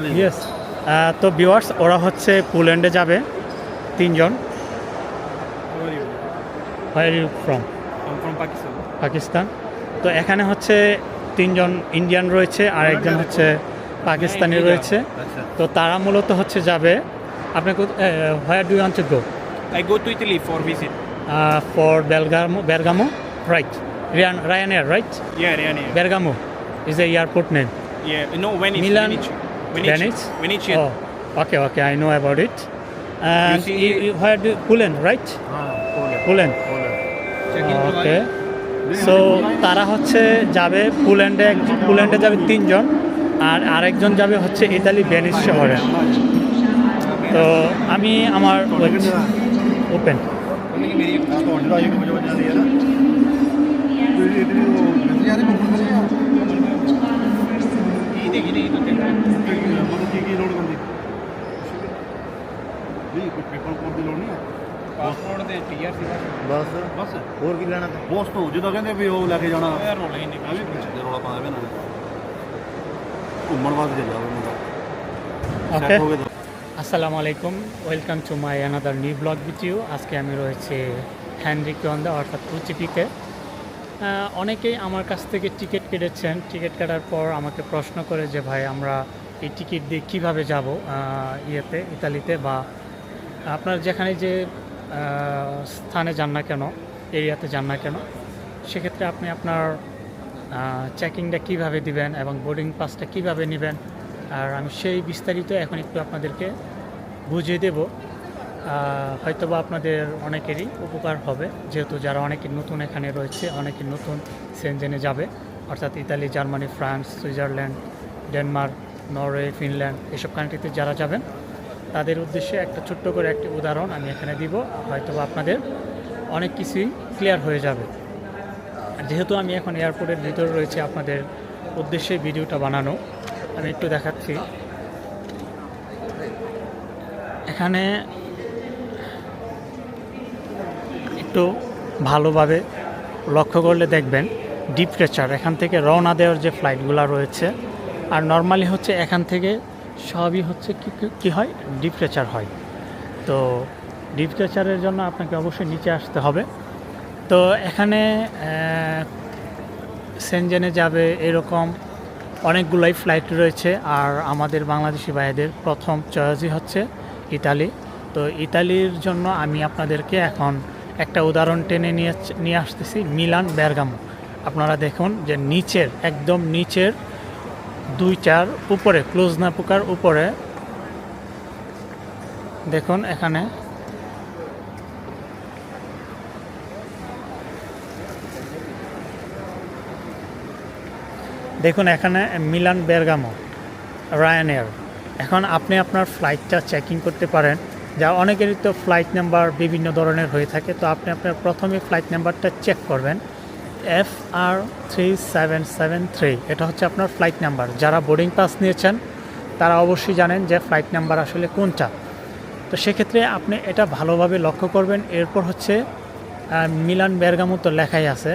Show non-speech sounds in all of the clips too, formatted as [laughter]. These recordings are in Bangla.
ইয়েস তো ভিউয়ার্স ওরা হচ্ছে পোল্যান্ডে যাবে তিনজন। ফ্রম পাকিস্তান। তো এখানে হচ্ছে তিনজন ইন্ডিয়ান রয়েছে আর একজন হচ্ছে পাকিস্তানি রয়েছে। তো তারা মূলত হচ্ছে যাবে। আপনি where do want to go I go to Italy for visit. For Bergamo Bergamo right Ryan রায়ানের right. Bergamo is a airport name. Milan- Venice. Venice. Venice. Oh, okay, okay, I know about it. And see- you, you, do Poland, right? Poland. Okay so তারা হচ্ছে যাবে পোল্যান্ডে পোল্যান্ডে যাবে তিনজন আর আরেকজন যাবে হচ্ছে ইতালি ভেনিস শহরে তো আমি আমার ওপেন Passport ਦੇ PR ਸੀ ਬਸ ਬਸ ਹੋਰ ਕੀ ਲੈਣਾ ਬੋਸ ਤੋਂ ਜਦੋਂ ਕਹਿੰਦੇ ਵੀ ਉਹ ਲੈ ਕੇ ਜਾਣਾ ਯਾਰ ਰੋਲੇ ਹੀ ਨਹੀਂ ਮੈਂ ਵੀ ਪੁੱਛਦੇ ਰੌਲਾ ਪਾਇਆ ਇਹਨਾਂ ਨੇ ਘੁੰਮਣ ਵਾਸਤੇ ਚੱਲਿਆ ਉਹ ਮੁੰਡਾ ওকে Set ਹੋ ਗਏ ਤਾਂ আসসালামু আলাইকুম welcome to my another new blog video আজকে আমি রয়েছে হ্যান্ড্রিক রন্দা অর্থাৎ উচিপিতে অনেকেই আমার কাছ থেকে টিকিট কেটেছেন। টিকিট কাটার পর আমাকে প্রশ্ন করে যে, ভাই, আমরা এই টিকিট দিয়ে কীভাবে যাব ইয়েতে, ইতালিতে বা আপনার যেখানে যে স্থানে যান না কেন, এরিয়াতে যান না কেন, সেক্ষেত্রে আপনি আপনার চেকিংটা কীভাবে দিবেন এবং বোর্ডিং পাসটা কীভাবে নেবেন? আর আমি সেই বিস্তারিত এখন একটু আপনাদেরকে বুঝিয়ে দেব। হয়তোবা আপনাদের অনেকেরই উপকার হবে, যেহেতু যারা অনেকে নতুন এখানে রয়েছে, অনেকে নতুন সেনজেনে যাবে, অর্থাৎ Italy, Germany, France, Switzerland, Denmark, Norway, Finland, এসব কান্ট্রিতে যারা যাবেন, তাদের উদ্দেশ্যে একটা ছোট্ট করে একটি উদাহরণ আমি এখানে দিব, হয়তোবা আপনাদের অনেক কিছুই ক্লিয়ার হয়ে যাবে। যেহেতু আমি এখন এয়ারপোর্টের ভিতরে রয়েছে, আপনাদের উদ্দেশ্যে ভিডিওটা বানানো, আমি একটু দেখাচ্ছি। এখানে একটু ভালোভাবে লক্ষ্য করলে দেখবেন ডিপ প্রেচার এখান থেকে রওনা দেওয়ার যে ফ্লাইটগুলো রয়েছে। আর নর্মালি হচ্ছে এখান থেকে সবই হচ্ছে কি হয়? ডিপ প্রেচার হয়। তো ডিপ প্রেচারের জন্য আপনাকে অবশ্যই নিচে আসতে হবে। তো এখানে সেনজেনে যাবে এরকম অনেকগুলোই ফ্লাইট রয়েছে। আর আমাদের বাংলাদেশি ভাইদের প্রথম চয়েসই হচ্ছে ইতালি। তো ইতালির জন্য আমি আপনাদেরকে এখন একটা উদাহরণ টেনে নিয়ে নিয়ে আসতেছি, মিলান বেরগামো আপনারা দেখুন যে নিচের, একদম নিচের দুই চার, উপরে, ক্লোজ না পোকার উপরে, দেখুন এখানে। দেখুন এখানে মিলান বেরগামো রায়ানের এখন আপনি আপনার ফ্লাইটটা চেকিং করতে পারেন। যা অনেকেরই তো ফ্লাইট নাম্বার বিভিন্ন ধরনের হয়ে থাকে, তো আপনি আপনার প্রথমে ফ্লাইট নাম্বারটা চেক করবেন। F R three seven seven three এটা হচ্ছে আপনার ফ্লাইট নাম্বার যারা বোর্ডিং পাস নিয়েছেন, তারা অবশ্যই জানেন যে ফ্লাইট নাম্বার আসলে কোনটা। তো সেক্ষেত্রে আপনি এটা ভালোভাবে লক্ষ্য করবেন। এরপর হচ্ছে মিলান বেরগামো তো লেখাই আছে।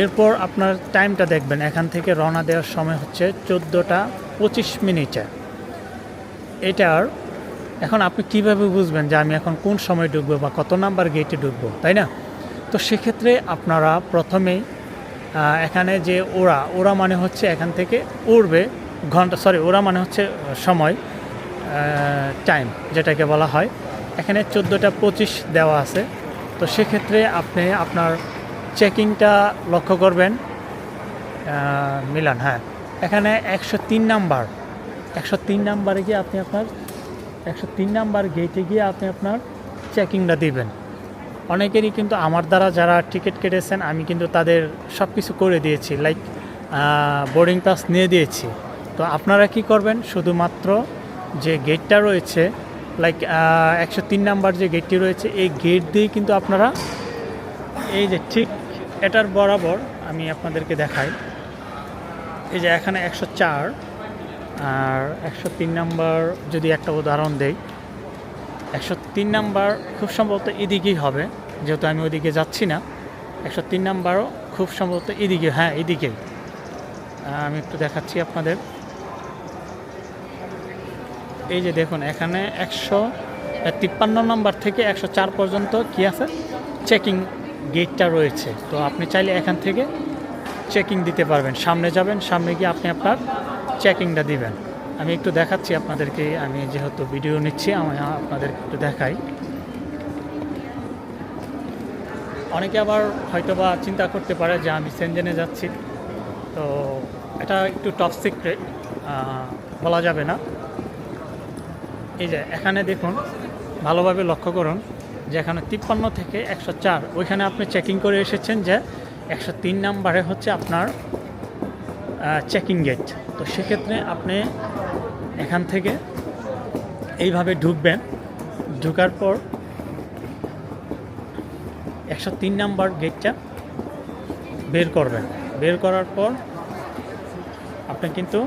এরপর আপনার টাইমটা দেখবেন। এখান থেকে রওনা দেওয়ার সময় হচ্ছে চোদ্দোটা পঁচিশ মিনিটে। এটার এখন আপনি কীভাবে বুঝবেন যে আমি এখন কোন সময় ঢুকবো বা কত নাম্বার গেটে ঢুকবো, তাই না? তো সেক্ষেত্রে আপনারা প্রথমেই এখানে যে ওরা ওরা মানে হচ্ছে এখান থেকে উড়বে ঘণ্টা সরি ওরা মানে হচ্ছে সময় টাইম যেটাকে বলা হয়। এখানে চোদ্দোটা পঁচিশ দেওয়া আছে। তো সেক্ষেত্রে আপনি আপনার চেকিংটা লক্ষ্য করবেন। মিলান হ্যাঁ। এখানে একশো তিন নাম্বার, একশো তিন নাম্বারে গিয়ে আপনি আপনার একশো তিন নাম্বার গেটে গিয়ে আপনি আপনার চেকিংটা দিবেন। অনেকেরই কিন্তু আমার দ্বারা যারা টিকিট কেটেছেন, আমি কিন্তু তাদের সব কিছু করে দিয়েছি। লাইক বোর্ডিং পাস নিয়ে দিয়েছি। তো আপনারা কি করবেন? শুধুমাত্র যে গেটটা রয়েছে লাইক একশো তিন নাম্বার যে গেটটি রয়েছে, এই গেট দিয়ে কিন্তু আপনারা এই যে ঠিক এটার বরাবর আমি আপনাদেরকে দেখাই। এই যে এখানে একশো চার আর একশো তিন নাম্বার যদি একটা উদাহরণ দেই, একশো তিন নাম্বার খুব সম্ভবত এদিকেই হবে, যেহেতু আমি ওদিকে যাচ্ছি না। একশো তিন নাম্বারও খুব সম্ভবত এদিকে হ্যাঁ এদিকেই। আমি একটু দেখাচ্ছি আপনাদের। এই যে দেখুন, এখানে একশো তিপ্পান্ন নম্বর থেকে একশো চার পর্যন্ত কি আছে? চেকিং গেটটা রয়েছে। তো আপনি চাইলে এখান থেকে চেকিং দিতে পারবেন। সামনে যাবেন, সামনে গিয়ে আপনি আপনার চেকিংটা দিবেন। আমি একটু দেখাচ্ছি আপনাদেরকে, আমি যেহেতু ভিডিও নিচ্ছি, আমি আপনাদেরকে একটু দেখাই। অনেকে আবার হয়তোবা চিন্তা করতে পারে যে আমি সেনজেনে যাচ্ছি। তো এটা একটু টপ সিক্রেট বলা যাবে না। এই যে, এখানে দেখুন, ভালোভাবে লক্ষ্য করুন যে এখানে তিপ্পান্ন থেকে একশো চার, ওইখানে আপনি চেকিং করে এসেছেন যে একশো তিন নাম্বারে হচ্ছে আপনার চেকিং গেট সেক্ষেত্রে আপনি এখান থেকে এইভাবে ঢুকবেন। ঢুকার পর একশো তিন নাম্বার গেটটা বের করবেন। বের করার পর আপনি কিন্তু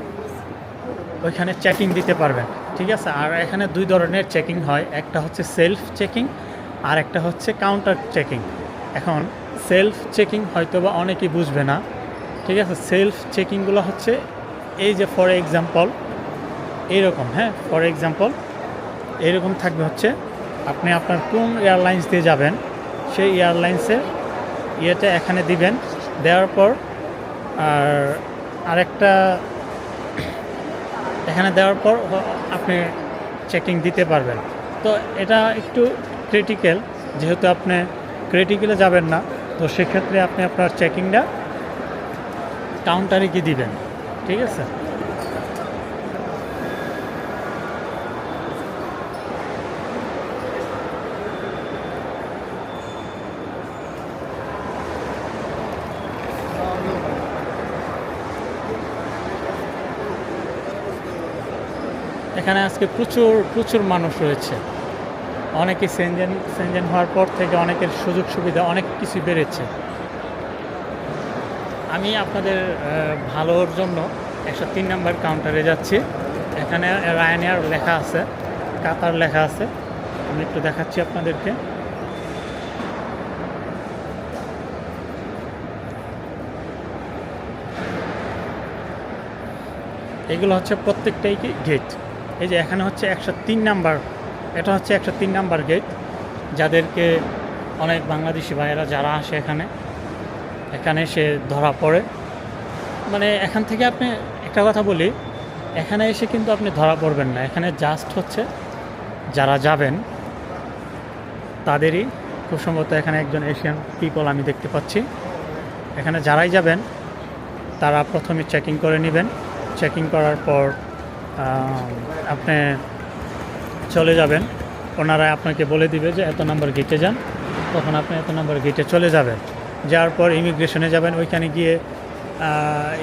ওইখানে চেকিং দিতে পারবেন। ঠিক আছে? আর এখানে দুই ধরনের চেকিং হয়। একটা হচ্ছে সেলফ চেকিং আর একটা হচ্ছে কাউন্টার চেকিং এখন সেলফ চেকিং হয়তো বা অনেকেই বুঝবে না। ঠিক আছে? সেলফ চেকিংগুলো হচ্ছে এই যে ফর এক্সাম্পল এইরকম হ্যাঁ? ফর এক্সাম্পল এরকম থাকবে হচ্ছে, আপনি আপনার কোন এয়ারলাইন্স দিয়ে যাবেন, সেই এয়ারলাইন্সের ইয়েটা এখানে দিবেন, দেওয়ার পর আর আরেকটা, এখানে দেওয়ার পর আপনি চেকিং দিতে পারবেন। তো এটা একটু ক্রিটিক্যাল যেহেতু আপনি ক্রিটিক্যালে যাবেন না, তো সেক্ষেত্রে আপনি আপনার চেকিংটা কাউন্টারে গিয়ে দিবেন। ঠিক আছে? এখানে আজকে প্রচুর প্রচুর মানুষ রয়েছে। অনেকে সেনজেন সেনজেন হওয়ার পর থেকে অনেকের সুযোগ সুবিধা অনেক কিছু বেড়েছে। আমি আপনাদের ভালোর জন্য একশো তিন নম্বর কাউন্টারে যাচ্ছি। এখানে রায়নিয়ার লেখা আছে কাতার লেখা আছে। আমি একটু দেখাচ্ছি আপনাদেরকে। এগুলো হচ্ছে প্রত্যেকটাই কি গেট এই যে এখানে হচ্ছে একশো তিন নাম্বার, এটা হচ্ছে একশো তিন নাম্বার গেট যাদেরকে অনেক বাংলাদেশি ভাইয়েরা যারা আসে এখানে এখানে সে ধরা পড়ে। মানে এখান থেকে আপনি একটা কথা বলি, এখানে এসে কিন্তু আপনি ধরা পড়বেন না। এখানে জাস্ট হচ্ছে যারা যাবেন, তাদেরই খুব সম্ভবত এখানে একজন এশিয়ান পিপল আমি দেখতে পাচ্ছি। এখানে যারাই যাবেন, তারা প্রথমে চেকিং করে নেবেন। চেকিং করার পর আপনি চলে যাবেন। ওনারা আপনাকে বলে দিবে যে এত নাম্বার গেটে যান। তখন আপনি এত নাম্বার গেটে চলে যাবেন। যাওয়ার পর ইমিগ্রেশনে যাবেন, ওইখানে গিয়ে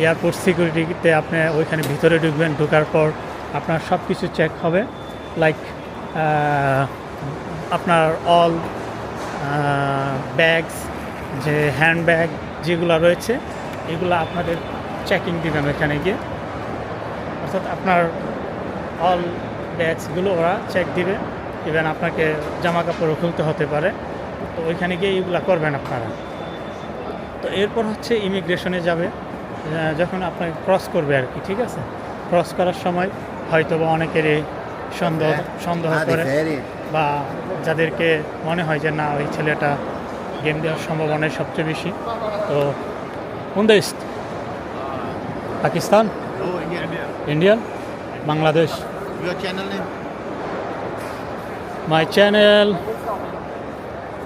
এয়ারপোর্ট সিকিউরিটিতে আপনি ওইখানে ভিতরে ঢুকবেন, ঢোকার পর আপনার সব কিছু চেক হবে লাইক আপনার অল ব্যাগস যে হ্যান্ড ব্যাগ যেগুলো রয়েছে, এগুলো আপনাদের চেকিং দিবেন ওইখানে গিয়ে। অর্থাৎ আপনার অল ব্যাগসগুলো ওরা চেক দিবে। ইভেন আপনাকে জামা কাপড়ও খুলতে হতে পারে। তো ওইখানে গিয়ে এইগুলো করবেন আপনারা। তো এরপর হচ্ছে ইমিগ্রেশনে যাবে যখন আপনাকে ক্রস করবে আর কি ঠিক আছে? ক্রস করার সময় হয়তো বা অনেকেরই সন্দেহ সন্দেহ করে বা যাদেরকে মনে হয় যে না ওই ছেলেটা গেম দেওয়ার সম্ভাবনাই সবচেয়ে বেশি। তো কোন দেশ Pakistan. Indian Bangladesh? My channel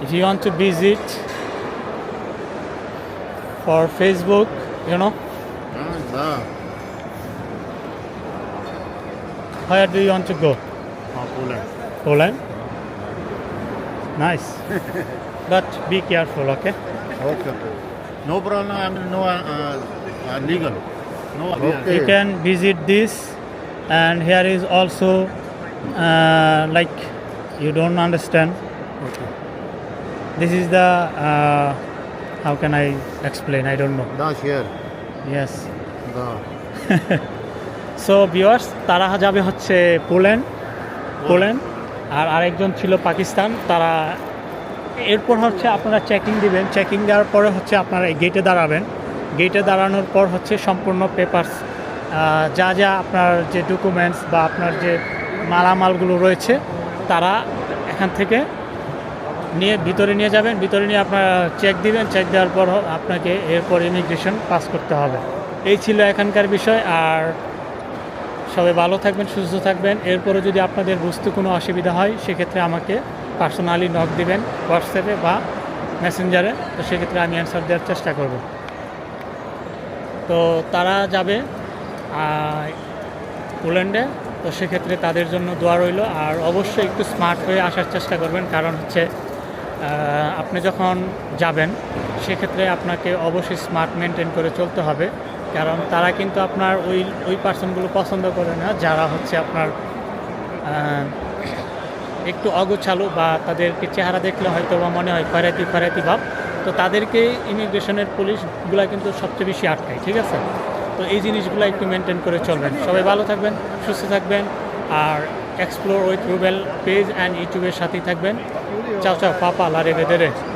if you want to visit for facebook you know where do you want to go Poland. poland nice [laughs] but be careful okay Okay. No problem. I mean, no uh, uh, legal. No. Okay. you can visit this and here is also uh, like you don't understand Okay. this is the uh, how can i explain? I don't know. Da share. yes. Da. So viewers তারা যাবে হচ্ছে পোল্যান্ড। পোল্যান্ড। আর আরেকজন ছিল পাকিস্তান। তারা এরপর হচ্ছে আপনারা চেকিং দিবেন। চেকিং দেওয়ার পরে হচ্ছে আপনারা গেটে দাঁড়াবেন। গেটে দাঁড়ানোর পর হচ্ছে সম্পূর্ণ পেপারস যা যা আপনার যে ডকুমেন্টস বা আপনার যে মালামালগুলো রয়েছে তারা এখান থেকে নিয়ে ভিতরে নিয়ে যাবেন, ভিতরে নিয়ে আপনারা চেক দিবেন চেক দেওয়ার পর আপনাকে এরপর ইমিগ্রেশন পাস করতে হবে। এই ছিল এখানকার বিষয়, আর সবাই ভালো থাকবেন, সুস্থ থাকবেন। এরপরে যদি আপনাদের বুঝতে কোনো অসুবিধা হয়, সেক্ষেত্রে আমাকে পার্সোনালি নক দিবেন হোয়াটসঅ্যাপে বা মেসেঞ্জারে তো সেক্ষেত্রে আমি অ্যান্সার দেওয়ার চেষ্টা করব। তো তারা যাবে পোল্যান্ডে। তো সেক্ষেত্রে তাদের জন্য দোয়া রইল, আর অবশ্যই একটু স্মার্ট হয়ে আসার চেষ্টা করবেন, কারণ হচ্ছে আপনি যখন যাবেন, সেক্ষেত্রে আপনাকে অবশ্যই স্মার্ট মেনটেন করে চলতে হবে। কারণ তারা কিন্তু আপনার ওই ওই পার্সনগুলো পছন্দ করে না, যারা হচ্ছে আপনার একটু অগোছালো বা তাদেরকে চেহারা দেখলে হয়তো বা মনে হয় খয়রাতি খয়রাতি ভাব। তো তাদেরকে ইমিগ্রেশনের পুলিশগুলো কিন্তু সবচেয়ে বেশি আটকায়, ঠিক আছে? তো এই জিনিসগুলো একটু মেনটেন করে চলবেন। সবাই ভালো থাকবেন, সুস্থ থাকবেন, আর explore with Rubel page and ইউটিউবের সাথেই থাকবেন। Chao, chao, papa, la rene, dere.